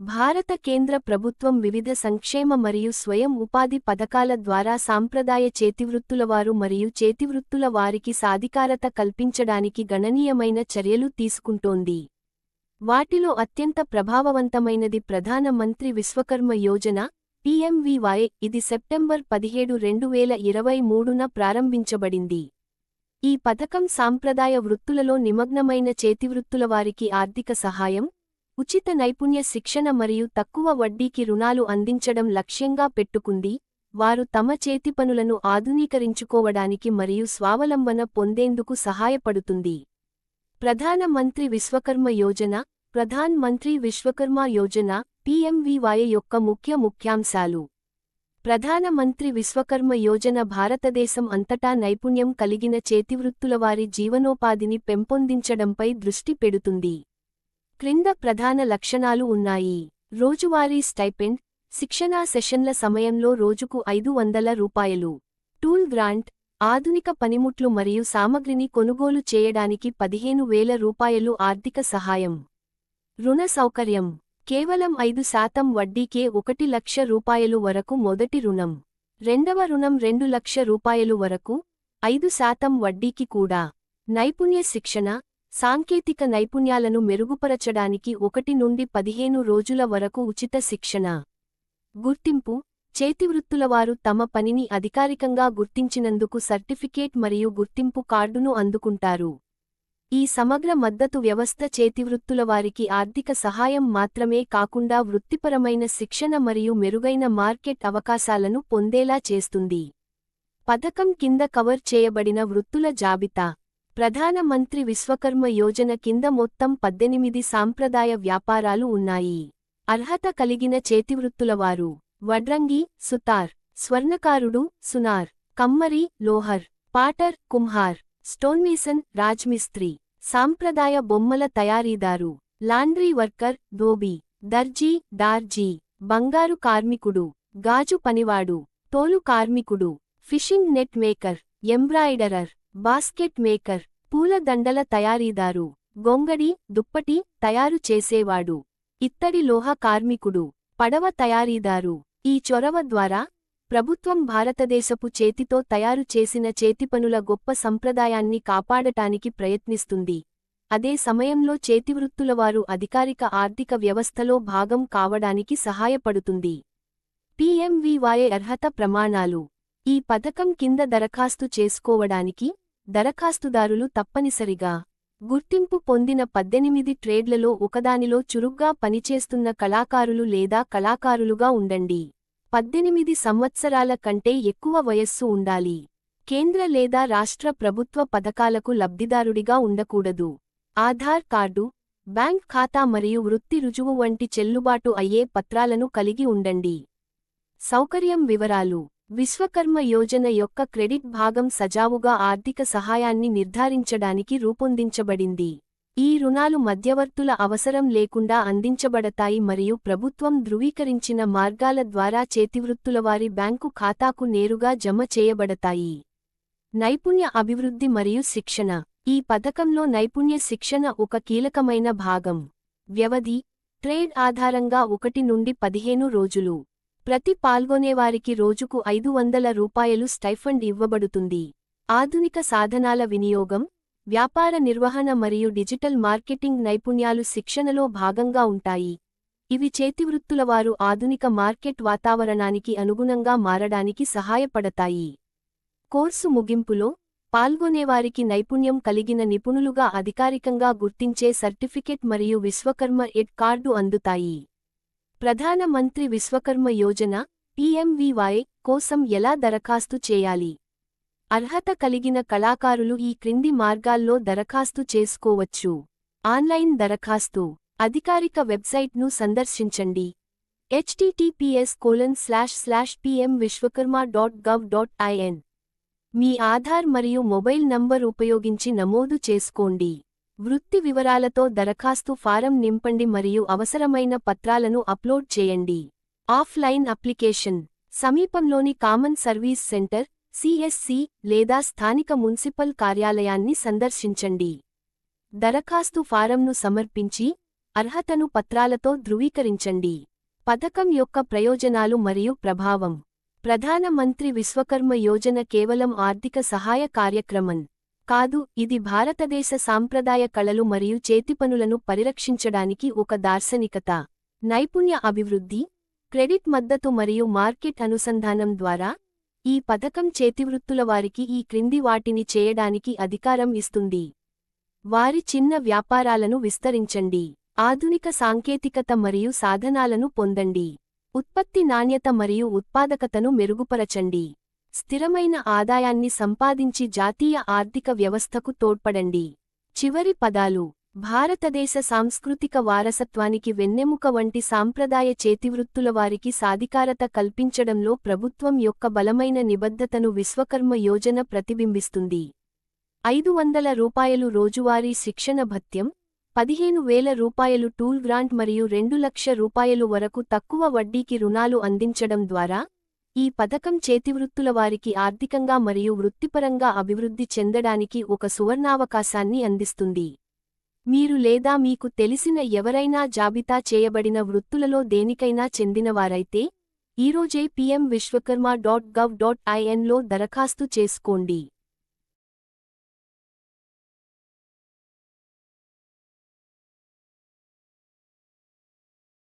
భారత కేంద్ర ప్రభుత్వం వివిధ సంక్షేమ మరియు స్వయం ఉపాధి పథకాల ద్వారా సాంప్రదాయ చేతివృత్తులవారు మరియు చేతివృత్తుల వారికి సాధికారత కల్పించడానికి గణనీయమైన చర్యలు తీసుకుంటోంది. వాటిలో అత్యంత ప్రభావవంతమైనది ప్రధాన మంత్రి విశ్వకర్మ యోజన పీఎంవీవై ఇది సెప్టెంబర్ పదిహేడు రెండు వేల ఇరవై మూడున ప్రారంభించబడింది. ఈ పథకం సాంప్రదాయ వృత్తులలో నిమగ్నమైన చేతివృత్తులవారికి ఆర్థిక సహాయం ఉచిత నైపుణ్య శిక్షణ మరియు తక్కువ వడ్డీకి రుణాలు అందించడం లక్ష్యంగా పెట్టుకుంది. వారు తమ చేతి పనులను ఆధునీకరించుకోవడానికి మరియు స్వావలంబన పొందేందుకు సహాయపడుతుంది. ప్రధాన మంత్రి విశ్వకర్మ యోజన ప్రధాన్ మంత్రి విశ్వకర్మ యోజన పిఎంవివాయ యొక్క ముఖ్య ముఖ్యాంశాలు. ప్రధాన మంత్రి విశ్వకర్మ యోజన భారతదేశం అంతటా నైపుణ్యం కలిగిన చేతివృత్తులవారి జీవనోపాధిని పెంపొందించడంపై దృష్టి పెడుతుంది. క్రింద ప్రధాన లక్షణాలు ఉన్నాయి. రోజువారీ స్టైపెండ్ శిక్షణా సెషన్ల సమయంలో రోజుకు ఐదు వందల రూపాయలు. టూల్ గ్రాంట్ ఆధునిక పనిముట్లు మరియు సామగ్రిని కొనుగోలు చేయడానికి పదిహేను వేల రూపాయలు ఆర్థిక సహాయం. రుణ సౌకర్యం కేవలం ఐదు శాతం వడ్డీకే ఒకటి లక్ష రూపాయలు వరకు మొదటి రుణం. రెండవ రుణం రెండు లక్ష రూపాయలు వరకు ఐదు శాతం వడ్డీకి కూడా. నైపుణ్య శిక్షణ సాంకేతిక నైపుణ్యాలను మెరుగుపరచడానికి ఒకటి నుండి పదిహేను రోజుల వరకు ఉచిత శిక్షణ. గుర్తింపు. చేతివృత్తులవారు తమ పనిని అధికారికంగా గుర్తించినందుకు సర్టిఫికేట్ మరియు గుర్తింపు కార్డును అందుకుంటారు. ఈ సమగ్ర మద్దతు వ్యవస్థ చేతివృత్తులవారికి ఆర్థిక సహాయం మాత్రమే కాకుండా వృత్తిపరమైన శిక్షణ మరియు మెరుగైన మార్కెట్ అవకాశాలను పొందేలా చేస్తుంది. పథకం కింద కవర్ చేయబడిన వృత్తుల జాబితా. ప్రధాన మంత్రి విశ్వకర్మ యోజన కింద మొత్తం పద్దెనిమిది సాంప్రదాయ వ్యాపారాలు ఉన్నాయి. అర్హత కలిగిన చేతివృత్తులవారు వడ్రంగి సుతార్ స్వర్ణకారుడు సునార్ కమ్మరి లోహర్ పాటర్ కుమ్హార్ స్టోన్మేసన్ రాజ్మిస్త్రీ సాంప్రదాయ బొమ్మల తయారీదారు లాండ్రీ వర్కర్ ధోబీ దర్జీ డార్జీ బంగారు కార్మికుడు గాజు పనివాడు తోలు కార్మికుడు fishing net maker embroiderer basket maker పూల దండల తయారీదారు గొంగడి దుప్పటి తయారు చేసేవాడు ఇత్తడి లోహ కార్మికుడు పడవ తయారీదారు. ఈ చొరవ ద్వారా ప్రభుత్వం భారతదేశపు చేతితో తయారు చేసిన చేతిపనుల గొప్ప సంప్రదాయాన్ని కాపాడటానికి ప్రయత్నిస్తుంది. అదే సమయంలో చేతివృత్తులవారు అధికారిక ఆర్థిక వ్యవస్థలో భాగం కావడానికి సహాయపడుతుంది. పీఎంవీవాయ అర్హత ప్రమాణాలు. ఈ పథకం కింద దరఖాస్తు చేసుకోవడానికి దరఖాస్తుదారులు తప్పనిసరిగా గుర్తింపు పొందిన పద్దెనిమిది ట్రేడ్లలో ఒకదానిలో చురుగ్గా పనిచేస్తున్న కళాకారులు లేదా కళాకారులుగా ఉండండి. పద్దెనిమిది సంవత్సరాల కంటే ఎక్కువ వయస్సు ఉండాలి. కేంద్ర లేదా రాష్ట్ర ప్రభుత్వ పథకాలకు లబ్ధిదారుడిగా ఉండకూడదు. ఆధార్ కార్డు బ్యాంక్ ఖాతా మరియు వృత్తి రుజువు వంటి చెల్లుబాటు అయ్యే పత్రాలను కలిగి ఉండండి. సౌకర్యం వివరాలు. విశ్వకర్మ యోజన యొక్క క్రెడిట్ భాగం సజావుగా ఆర్థిక సహాయాన్ని నిర్ధారించడానికి రూపొందించబడింది. ఈ రుణాలు మధ్యవర్తుల అవసరం లేకుండా అందించబడతాయి మరియు ప్రభుత్వం ధృవీకరించిన మార్గాల ద్వారా చేతివృత్తులవారి బ్యాంకు ఖాతాకు నేరుగా జమ చేయబడతాయి. నైపుణ్య అభివృద్ధి మరియు శిక్షణ. ఈ పథకంలో నైపుణ్య శిక్షణ ఒక కీలకమైన భాగం. వ్యవధి. ట్రేడ్ ఆధారంగా ఒకటి నుండి పదిహేను రోజులు. ప్రతి పాల్గొనేవారికి రోజుకు ఐదు వందల రూపాయలు స్టైఫండ్ ఇవ్వబడుతుంది. ఆధునిక సాధనాల వినియోగం వ్యాపార నిర్వహణ మరియు డిజిటల్ మార్కెటింగ్ నైపుణ్యాలు శిక్షణలో భాగంగా ఉంటాయి. ఇవి చేతివృత్తులవారు ఆధునిక మార్కెట్ వాతావరణానికి అనుగుణంగా మారడానికి సహాయపడతాయి. కోర్సు ముగింపులో పాల్గొనేవారికి నైపుణ్యం కలిగిన నిపుణులుగా అధికారికంగా గుర్తించే సర్టిఫికెట్ మరియు విశ్వకర్మ ఎడ్ కార్డు అందుతాయి. ప్రధాన మంత్రి విశ్వకర్మ యోజన పీఎంవీవై కోసం ఎలా దరఖాస్తు చేయాలి? అర్హత కలిగిన కళాకారులు ఈ క్రింది మార్గాల్లో దరఖాస్తు చేసుకోవచ్చు. ఆన్లైన్ దరఖాస్తు అధికారిక వెబ్సైట్ను సందర్శించండి. HTTPS colon slash slash PM Vishwakarma dot gov dot in మీ ఆధార్ మరియు మొబైల్ నంబర్ ఉపయోగించి నమోదు చేసుకోండి. వృత్తి వివరాలతో దరఖాస్తు ఫారం నింపండి మరియు అవసరమైన పత్రాలను అప్లోడ్ చేయండి. Offline application. సమీపంలోని కామన్ సర్వీస్ సెంటర్ సిఎస్సి లేదా స్థానిక మున్సిపల్ కార్యాలయాన్ని సందర్శించండి. దరఖాస్తు ఫారంను సమర్పించి అర్హతను పత్రాలతో ధృవీకరించండి. పథకం యొక్క ప్రయోజనాలు మరియు ప్రభావం. ప్రధాన మంత్రి విశ్వకర్మ యోజన కేవలం ఆర్థిక సహాయ కార్యక్రమం. కాదు ఇది భారతదేశ సాంప్రదాయ కళలు మరియు చేతిపనులను పరిరక్షించడానికి ఒక దార్శనికత. నైపుణ్య అభివృద్ధి క్రెడిట్ మద్దతు మరియు మార్కెట్ అనుసంధానం ద్వారా ఈ పథకం చేతివృత్తుల వారికి ఈ క్రింది వాటిని చేయడానికి అధికారం ఇస్తుంది. వారి చిన్న వ్యాపారాలను విస్తరించండి. ఆధునిక సాంకేతికత మరియు సాధనాలను పొందండి. ఉత్పత్తి నాణ్యత మరియు ఉత్పాదకతను మెరుగుపరచండి. స్థిరమైన ఆదాయాన్ని సంపాదించి జాతీయ ఆర్థిక వ్యవస్థకు తోడ్పడండి. చివరి పదాలు భారతదేశ సాంస్కృతిక వారసత్వానికి వెన్నెముక వంటి సాంప్రదాయ చేతివృత్తుల వారికి సాధికారత కల్పించడంలో ప్రభుత్వం యొక్క బలమైన నిబద్ధతను విశ్వకర్మ యోజన ప్రతిబింబిస్తుంది. ఐదు వందల రూపాయలు రోజువారీ శిక్షణ భత్యం పదిహేను వేల రూపాయలు టూల్ గ్రాంట్ మరియు రెండు లక్ష రూపాయలు వరకు తక్కువ వడ్డీకి రుణాలు అందించడం ద్వారా ఈ పథకం చేతివృత్తుల వారికి ఆర్థికంగా మరియు వృత్తిపరంగా అభివృద్ధి చెందడానికి ఒక సువర్ణావకాశాన్ని అందిస్తుంది. మీరు లేదా మీకు తెలిసిన ఎవరైనా జాబితా చేయబడిన వృత్తులలో దేనికైనా చెందినవారైతే ఈరోజే PM Vishwakarma dot gov dot ఐఎన్లో దరఖాస్తు చేసుకోండి.